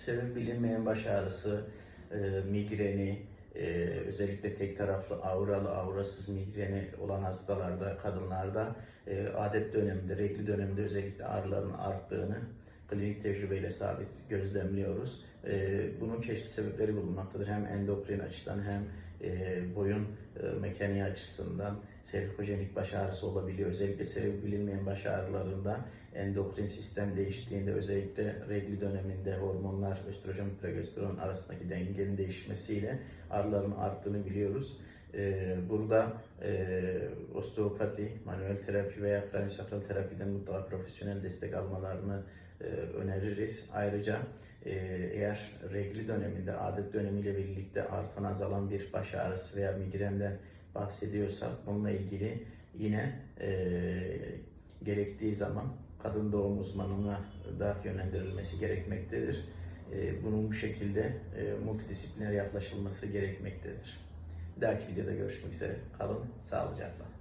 sebebi bilinmeyen baş ağrısı, e, migreni, e, özellikle tek taraflı auralı, aurasız migreni olan hastalarda, kadınlarda e, adet döneminde, regli döneminde özellikle ağrıların arttığını klinik tecrübeyle sabit gözlemliyoruz. E, bunun çeşitli sebepleri bulunmaktadır. Hem endokrin açıdan hem e, boyun e, mekaniği açısından serikojenik baş ağrısı olabiliyor. Özellikle sebebi bilinmeyen baş ağrılarında endokrin sistem değiştiğinde özellikle regli döneminde hormonlar östrojen progesteron arasındaki dengenin değişmesiyle ağrıların arttığını biliyoruz. Ee, burada e, osteopati, manuel terapi veya kraniosakral terapiden mutlaka profesyonel destek almalarını öneririz. Ayrıca e, eğer regli döneminde, adet dönemiyle birlikte artan azalan bir baş ağrısı veya migrenden bahsediyorsak bununla ilgili yine e, gerektiği zaman kadın doğum uzmanına da yönlendirilmesi gerekmektedir. E, bunun bu şekilde e, multidisipliner yaklaşılması gerekmektedir. Bir dahaki videoda görüşmek üzere. Kalın sağlıcakla.